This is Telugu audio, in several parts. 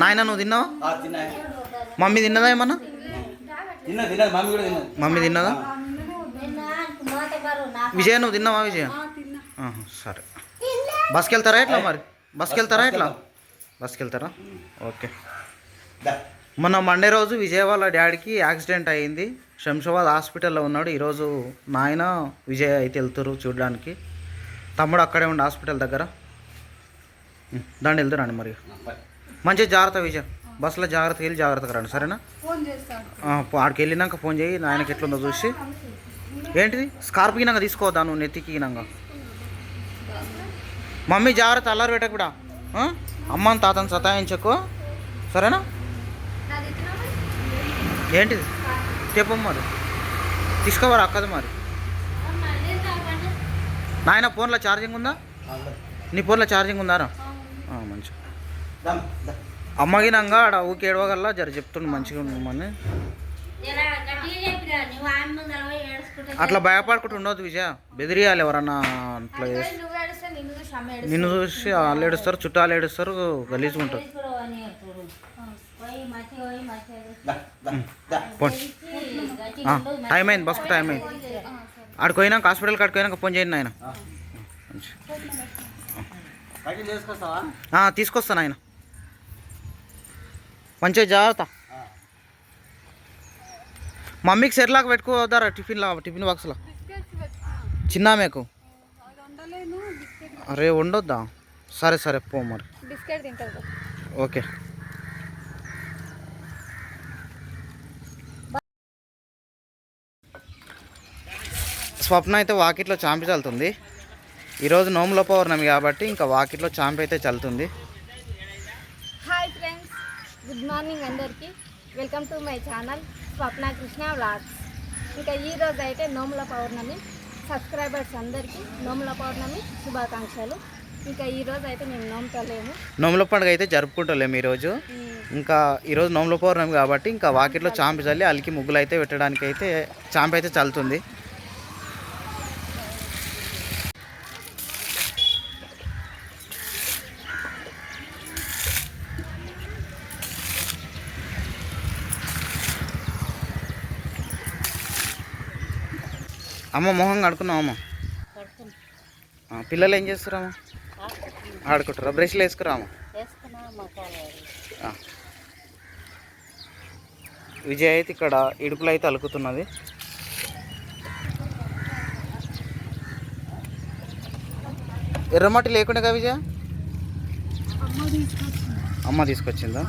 నాయన నువ్వు తిన్నావా? మమ్మీ తిన్నదా ఏమన్నా? మమ్మీ తిన్నది. మమ్మీ తిన్నదా? విజయ నువ్వు తిన్నావా విజయ? సరే. బస్కి వెళ్తారా ఎట్లా మరి? బస్కి వెళ్తారా ఎట్లా? బస్కి వెళ్తారా ఓకే. మొన్న మండే రోజు విజయ్ వాళ్ళ డాడీకి యాక్సిడెంట్ అయ్యింది శంషాబాద్ హాస్పిటల్లో ఉన్నాడు. ఈరోజు నాయన విజయ్ అయితే వెళ్తారు చూడడానికి. తమ్ముడు అక్కడే ఉండి హాస్పిటల్ దగ్గర. దాండి వెళ్తారండి మరి. మంచిగా జాగ్రత్త విజయ్ బస్సులో జాగ్రత్తగా వెళ్ళి జాగ్రత్తగా రండి సరేనా? ఆడికి వెళ్ళినాక ఫోన్ చేయి నాయనకి ఎట్లుందో చూసి. ఏంటిది? స్కార్ప్ గినంగా తీసుకోవద్దా నువ్వు నెత్తికి గినంగా? మమ్మీ జాగ్రత్త అల్లారు పెట్టకు కూడా? అమ్మని తాతని సతాయించకు. సరేనా? ఏంటిది? చెప్పు మరి. తీసుకోవరా అక్కది మరి? నాయన ఫోన్లో ఛార్జింగ్ ఉందా. నీ ఫోన్లో ఛార్జింగ్ ఉందారా. అమ్మగినంగా ఆడ ఊకి ఏడవగల్లా జర చెప్తుండు మంచిగా ఉండమని అట్లా భయపడుకుంటూ ఉండొద్దు విజయ. బెదిరియాలి ఎవరన్నా అట్లా నిన్ను చూసి వాళ్ళు ఏడుస్తారు చుట్టాలు ఏడుస్తారు గలీజ్గా ఉంటారు. టైం అయింది బస్కు టైం అయింది. ఆడికి పోయినాక హాస్పిటల్ కాడికి పోయినాక ఫోన్ చేయండి ఆయన తీసుకొస్తాను ఆయన. మంచిగా జాగ్రత్త. మమ్మీకి సెర్లాక్ పెట్టుకోవద్దారా టిఫిన్లో టిఫిన్ బాక్స్లో? చిన్న ఆమెకు అరే ఉండొద్దా సరే సరే పో మరి. ఓకే. స్వప్న అయితే వాకిట్లో చాంపి చల్లుతుంది. ఈరోజు నోముల పౌర్ణమి కాబట్టి ఇంకా వాకిట్లో చాంపి అయితే చల్లుతుంది. గుడ్ మార్నింగ్ అందరికీ. Welcome to my channel Swapna Krishna vlogs ఇంకా ఈ రోజు అయితే నోముల పౌర్ణమి. సబ్స్క్రైబర్స్ అందరికీ నోముల పౌర్ణమి శుభాకాంక్షలు. ఇంకా ఈ రోజు అయితే మేము నోముతలేము నోముల పండుగ అయితే జరుపుకుంటలేము ఈరోజు. ఇంకా ఈరోజు నోముల పౌర్ణమి కాబట్టి ఇంకా వాకిట్లో చాంపి చల్లి అలికి ముగ్గులు అయితే పెట్టడానికి అయితే చాంపి అయితే చల్లుతుంది. అమ్మ మొహం కడుకున్నావు అమ్మ? పిల్లలు ఏం చేస్తారమ్మా ఆడుకుంటారా బ్రష్లు వేసుకురామా విజయ్ అయితే ఇక్కడ ఇడుపులు అయితే అలుకుతున్నది. ఎర్రమట్టి లేకుండా విజయ? అమ్మ తీసుకొచ్చిందా?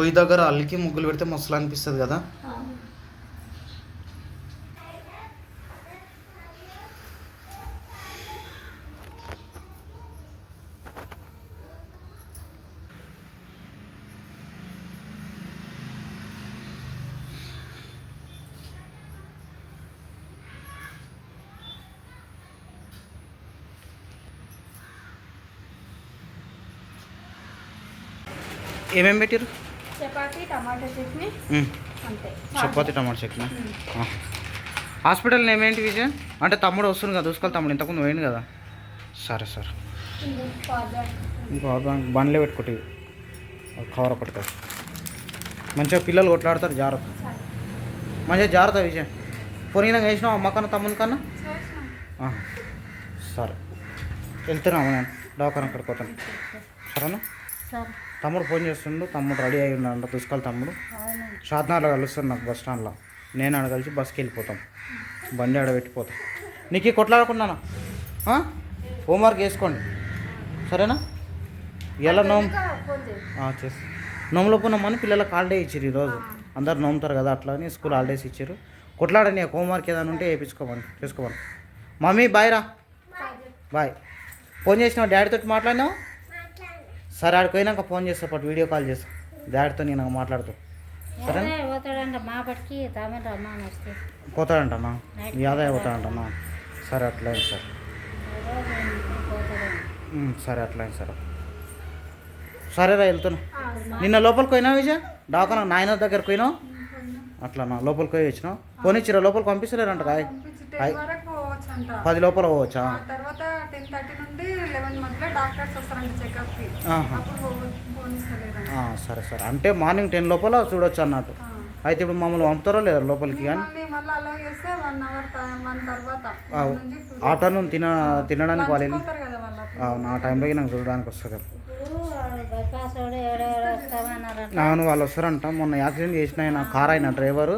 పొయ్యి దగ్గర అల్లికి ముగ్గులు పెడితే మసలు అనిపిస్తుంది కదా ఏమేమి పెట్టారు చపాతీ టమాటా చట్నీ. అంతే. Chapati tomato chutney. Hospital name ఏంటి విజయ్? అంటే తమ్ముడు వస్తుంది కదా చూసుకోవాలి తమ్ముడు. ఇంతకుముందు పోయింది కదా. సరే సరే. బండ్లే పెట్టుకుంటే కవర్ ఒకటి కదా. మంచిగా పిల్లలు కొట్లాడతారు జాగ్రత్త. మంచిగా జాగ్రత్త విజయ్. పొనిగిన వేసినావు అమ్మ కన్నా తమ్ముని కన్నా. సరే. వెళ్తున్నాము నేను? దవాఖాన అక్కడికి పోతాను. సరేనా? సరే. తమ్ముడు ఫోన్ చేస్తుండు తమ్ముడు రెడీ అయి ఉన్నాడు తీసుకెళ్ళి తమ్ముడు. అవును షాద్నార్లో కలుస్తాను నాకు బస్ స్టాండ్లో. నేను ఆడ కలిసి బస్కి వెళ్ళిపోతాం. బండి ఆడ పెట్టిపోతాం. నీకు ఈ కొట్లాడుకున్నానా? హోంవర్క్ వేసుకోండి సరేనా? ఎలా నోమ్ చేసి నోములో పున్నమ్మని పిల్లలకు హాలిడే ఇచ్చారు ఈరోజు. అందరు నోముతారు కదా అట్లా అని స్కూల్ హాలిడేస్ ఇచ్చారు కొట్లాడని హోంవర్క్ ఏదైనా ఉంటే వేయించుకోమని చేసుకోమని. మమ్మీ బాయ్ రా. బాయ్ ఫోన్ చేసినావు? డాడీతో మాట్లాడినావు? సరే ఆడికి పోయినాక ఫోన్ చేస్తా పాటు వీడియో కాల్ చేస్తా. డాడీతో నేను మాట్లాడుతూ. పోతాడంట మా పట్టుకి వస్తే. పోతాడంటనా యాదయ్య పోతాడంటనా సరే అట్లయింది సార్. పోతాడు ఉమ్, సరే సార్. సరేరా వెళ్తున్నా. నిన్న లోపలికి పోయినా విజయ్? డాకన నాయన దగ్గరకు పోయినావు? అట్లా లోపలికి పోయి వచ్చినావు? పోనిచ్చిరా లోపలికి పంపిస్తలేరంట కాయ్. పది లోపల పోవచ్చా? డాక్టర్స్ చెకప్కి సరే సరే. అంటే మార్నింగ్ టెన్ లోపల చూడొచ్చు అన్నట్టు. అయితే ఇప్పుడు మమ్మల్ని పంపుతారో లేదా లోపలికి కానీ ఆఫ్టర్నూన్ తిన తినడానికి వాళ్ళు అవును, ఆ టైంలోకి నాకు చూడడానికి వస్తుంది అవును వాళ్ళు వస్తారంట. మొన్న యాక్సిడెంట్ చేసిన ఆయన కార్ అయిన డ్రైవరు.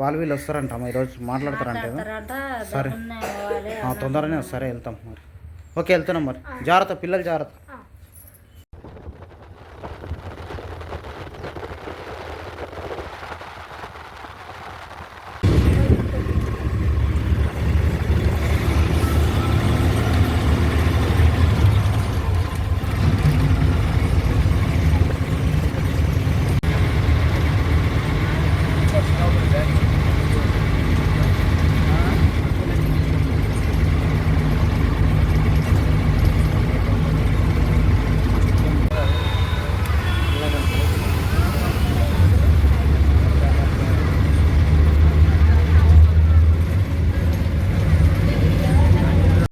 వాళ్ళు వీళ్ళు వస్తారంట. ఈరోజు మాట్లాడతారంట సరే. తొందరనే సరే వెళ్తాం మరి. ఓకే వెళ్తున్నాం మరి. జాగ్రత్త పిల్లలు జాగ్రత్త.